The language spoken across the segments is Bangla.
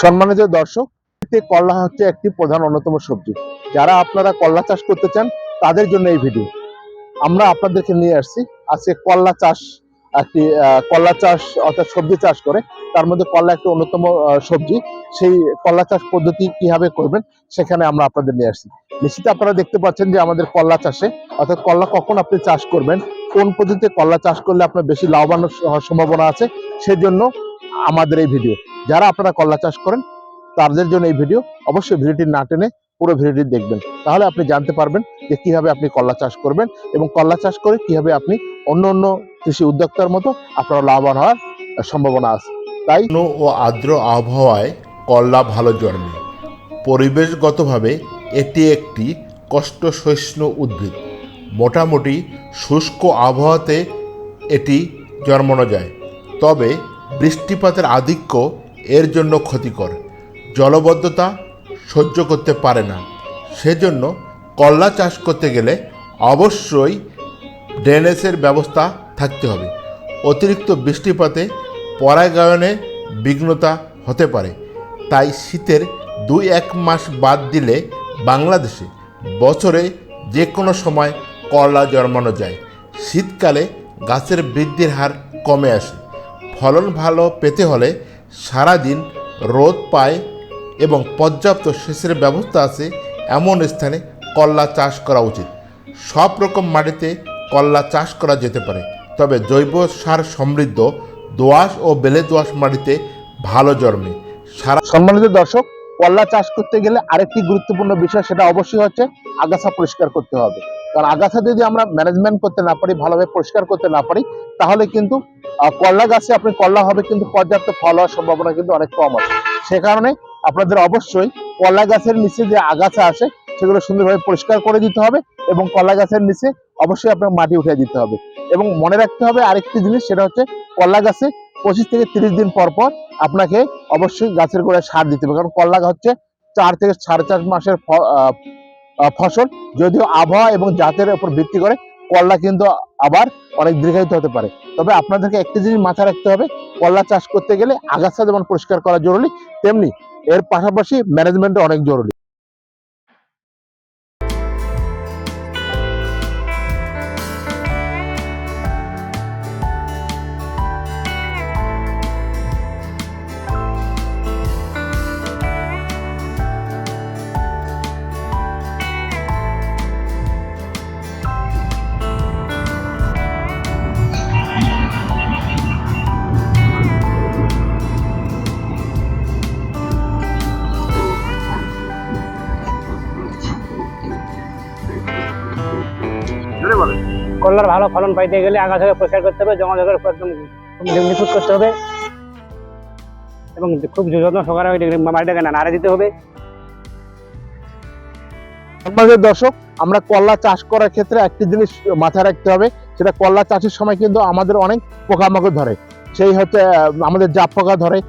সম্মানিত দর্শক কলা হচ্ছে একটি প্রধান অন্যতম সবজি। যারা আপনারা কলা চাষ করতে চান, তাদের জন্য এই ভিডিও। আমরা আপনাদেরকে নিয়ে আসছি। আজকে কলা চাষ, একটি কলা চাষ অর্থাৎ সবজি চাষ করে, তার মধ্যে কলা একটি অন্যতম সবজি। সেই কলা চাষ পদ্ধতি কীভাবে করবেন, সেখানে আমরা আপনাদের নিয়ে আসছি। নিশ্চিত আপনারা দেখতে পাচ্ছেন যে আমাদের কলা চাষে, অর্থাৎ কলা কখন আপনি চাষ করবেন, কোন পদ্ধতিতে কলা চাষ করলে আপনার বেশি লাভবান হওয়ার সম্ভাবনা আছে, সেজন্য আমাদের এই ভিডিও। যারা আপনারা কলা চাষ করেন, তাদের জন্য এই ভিডিও। অবশ্যই ভিডিওটি না টেনে পুরো ভিডিওটি দেখবেন। তাহলে আপনি জানতে পারবেন যে কীভাবে আপনি কলা চাষ করবেন এবং কলা চাষ করে কীভাবে আপনি অন্য অন্য কৃষি উদ্যোক্তার মতো আপনারা লাভবান হওয়ার সম্ভাবনা আছে। তাই ও আর্দ্র আবহাওয়ায় করলা ভালো জন্মে। পরিবেশগতভাবে এটি একটি কষ্ট সহিষ্ণু উদ্ভিদ। মোটামুটি শুষ্ক আবহাওয়াতে এটি জন্মানো যায়। তবে বৃষ্টিপাতের আধিক্য এর জন্য ক্ষতিকর। জলবদ্ধতা সহ্য করতে পারে না। সেজন্য করলা চাষ করতে গেলে অবশ্যই ড্রেনেজের ব্যবস্থা থাকতে হবে। অতিরিক্ত বৃষ্টিপাতে পরাগায়নে বিঘ্নতা হতে পারে। তাই শীতের দুই এক মাস বাদ দিলে বাংলাদেশে বছরে যে কোনো সময় করলা জন্মানো যায়। শীতকালে গাছের বৃদ্ধির হার কমে আসে। ফলন ভালো পেতে হলে সারাদিন রোদ পায় এবং পর্যাপ্ত সেচের ব্যবস্থা আছে, এমন স্থানে করলা চাষ করা উচিত। সব রকম মাটিতে করলা চাষ করা যেতে পারে, তবে জৈব সার সমৃদ্ধ দোআঁশ ও বেলে দোআঁশ মাটিতে ভালো জন্মে। সারা সম্মানিত দর্শক কলা চাষ করতে গেলে আরেকটি গুরুত্বপূর্ণ বিষয়, সেটা অবশ্যই হচ্ছে আগাছা পরিষ্কার করতে হবে। কারণ আগাছা যদি আমরা ম্যানেজমেন্ট করতে না পারি, ভালোভাবে পরিষ্কার করতে না পারি, তাহলে কিন্তু করলা গাছে আপনি করলা হবে কিন্তু পর্যাপ্ত ফল হওয়ার সম্ভাবনা কিন্তু অনেক কম আছে। সে কারণে আপনাদের অবশ্যই কলা গাছের নিচে যে আগাছা আছে, সেগুলো সুন্দরভাবে পরিষ্কার করে দিতে হবে এবং কলা গাছের নিচে অবশ্যই আপনার মাটি উঠিয়ে দিতে হবে। এবং মনে রাখতে হবে আরেকটি জিনিস, সেটা হচ্ছে কলা গাছে পঁচিশ থেকে তিরিশ দিন পর পর আপনাকে অবশ্যই গাছের গোড়ায় সার দিতে হবে। কারণ কলা হচ্ছে চার থেকে সাড়ে চার মাসের ফসল। যদিও আবহাওয়া এবং জাতের উপর ভিত্তি করে করলা কিন্তু আবার অনেক দীর্ঘায়িত হতে পারে। তবে আপনাদেরকে একটি জিনিস মাথায় রাখতে হবে করলা চাষ করতে গেলে আগাছা যেমন পরিষ্কার করা জরুরি, তেমনি এর পাশাপাশি ম্যানেজমেন্টও অনেক জরুরি। করলার ভালো ফলন পাইতে গেলে আগাছাকে পরিষ্কার করতে হবে জমা জগের একদম নিখুঁত করতে হবে। এবং খুব যত্ন সহকারে ওই মাটিটাকে নাড়া দিতে হবে। আমাদের দর্শক আমরা করলা চাষ করার ক্ষেত্রে একটি জিনিস মাথায় রাখতে হবে সেটা করলা চাষের সময় কিন্তু আমাদের অনেক পোকামাকড় ধরে। সেই হচ্ছে আহ, আমাদের জাপ পোকা ধরে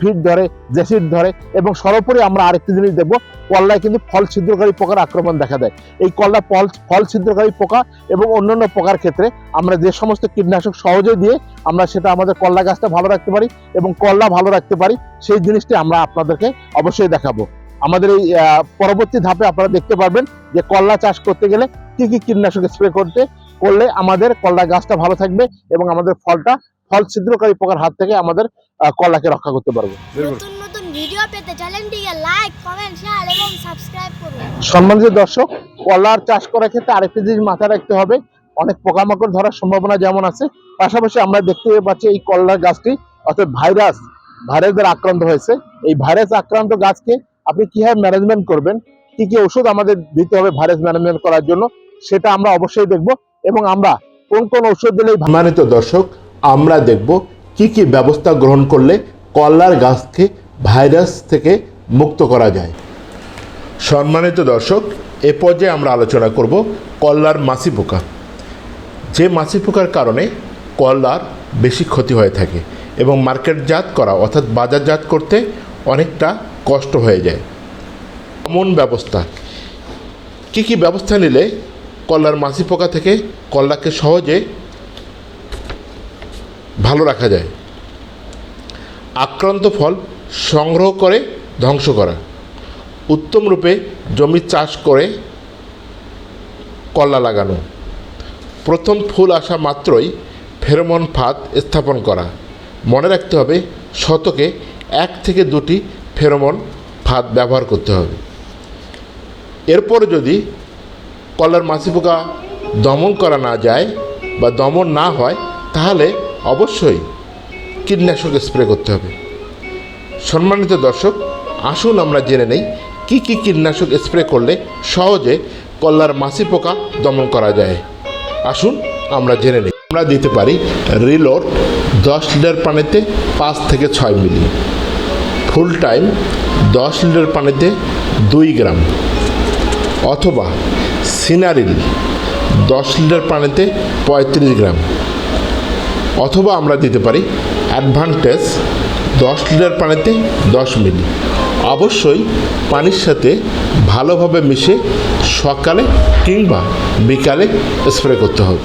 ফিট ধরে জেসিড ধরে এবং সর্বোপরি আমরা আরেকটি জিনিস দেখব, কল্লায় কিন্তু ফল ছিদ্রকারী পোকার আক্রমণ দেখা দেয়। এই কল্লা ফল ফল ছিদ্রকারী পোকা এবং অন্যান্য পোকার ক্ষেত্রে আমরা যে সমস্ত কীটনাশক সহজে দিয়ে আমরা সেটা আমাদের কল্লা গাছটা ভালো রাখতে পারি এবং কল্লা ভালো রাখতে পারি, সেই জিনিসটি আমরা আপনাদেরকে অবশ্যই দেখাবো। আমাদের এই পরবর্তী ধাপে আপনারা দেখতে পারবেন যে কল্লা চাষ করতে গেলে কি কি কীটনাশক স্প্রে করতে, করলে আমাদের কল্লা গাছটা ভালো থাকবে এবং আমাদের ফলটা, ফল ছিদ্রকারী পোকার হাত থেকে আমাদের কলাকে রক্ষা করতে পারব। নতুন নতুন ভিডিও পেতে চ্যানেলটিকে লাইক কমেন্ট শেয়ার এবং সাবস্ক্রাইব করুন। সম্মানিত দর্শক কলার চাষ করার ক্ষেত্রে আরেকটি জিনিস মাথায় রাখতে হবে। অনেক পোকামাকড় ধরার সম্ভাবনা যেমন আছে পাশাপাশি আমরা দেখতে পাচ্ছি এই কলার গাছটি অর্থাৎ ভাইরাস ভাইরাসের আক্রান্ত হয়েছে। এই ভাইরাস আক্রান্ত গাছকে আপনি কীভাবে ম্যানেজমেন্ট করবেন কি কি ওষুধ আমাদের দিতে হবে ভাইরাস ম্যানেজমেন্ট করার জন্য সেটা আমরা অবশ্যই দেখব। এবং আমরা কোন কোন ওষুধ দিলে সম্মানিত দর্শক আমরা দেখব কি কি ব্যবস্থা গ্রহণ করলে কলার গাছকে ভাইরাস থেকে মুক্ত করা যায়? সম্মানিত দর্শক, এ পর্যায়ে আমরা আলোচনা করব কল্লার মাছি পোকা। যে মাছি পোকার কারণে কল্লার বেশি ক্ষতি হয়ে থাকে এবং মার্কেটজাত করা অর্থাৎ বাজারজাত করতে অনেকটা কষ্ট হয়ে যায়। এমন ব্যবস্থা। কি কি ব্যবস্থা নিলে কল্লার মাছি পোকা থেকে কল্লাকে সহজে ভালো রাখা যায়। আক্রান্ত ফল সংগ্রহ করে ধ্বংস করা। উত্তম রূপে জমি চাষ করে কল্লা লাগানো। প্রথম ফুল আসা মাত্রই ফেরোমন ফাঁদ স্থাপন করা। মনে রাখতে হবে, শতকে এক থেকে দুটি ফেরোমন ফাঁদ ব্যবহার করতে হবে। এরপরে যদি কলার মাছি পোকা দমন করা না যায় বা দমন না হয়, তাহলে অবশ্যই কীটনাশক স্প্রে করতে হবে। সম্মানিত দর্শক, আসুন আমরা জেনে নেই কী কী কীটনাশক স্প্রে করলে সহজে কল্লার মাছি পোকা দমন করা যায়। আসুন আমরা জেনে নিই। আমরা দিতে পারি রিলোড দশ লিটার পানিতে পাঁচ থেকে ছয় মিলি। ফুল টাইম দশ লিটার পানিতে দুই গ্রাম। অথবা সিনারিল দশ লিটার পানিতে পঁয়ত্রিশ গ্রাম। অথবা আমরা দিতে পারি অ্যাডভান্টেজ দশ লিটার পানিতে দশ মিলি। অবশ্যই পানির সাথে ভালোভাবে মিশে সকালে কিংবা বিকালে স্প্রে করতে হবে।